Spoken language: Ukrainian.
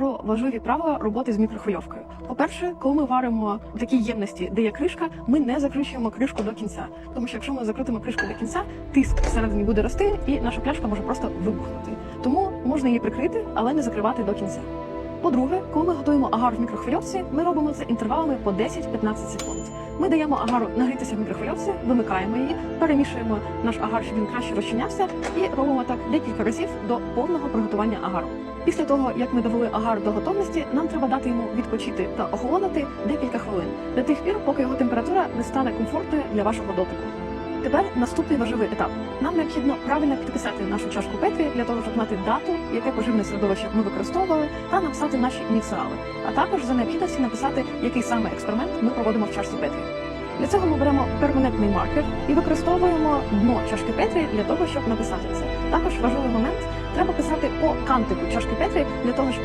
про важливі правила роботи з мікрохвильовкою. По-перше, коли ми варимо в такій ємності, де є кришка, ми не закручуємо кришку до кінця. Тому що якщо ми закрутимо кришку до кінця, тиск всередині буде рости, і наша пляшка може просто вибухнути. Тому можна її прикрити, але не закривати до кінця. По-друге, коли ми готуємо агар в мікрохвильовці, ми робимо це інтервалами по 10-15 секунд. Ми даємо агару нагрітися в мікрохвильовці, вимикаємо її, перемішуємо наш агар, щоб він краще розчинявся, і робимо так декілька разів до повного приготування агару. Після того, як ми довели агар до готовності, нам треба дати йому відпочити та охолонути декілька хвилин до тих пір, поки його температура не стане комфортною для вашого дотику. Тепер наступний важливий етап. Нам необхідно правильно підписати нашу чашку Петрі для того, щоб знати дату, яке поживне середовище ми використовували, та написати наші ініціали, а також за необхідності написати, який саме експеримент ми проводимо в чашці Петрі. Для цього ми беремо перманентний маркер і використовуємо дно чашки Петрі для того, щоб написати це. Також важливий момент треба писати по кантику чашки Петрі для того, щоб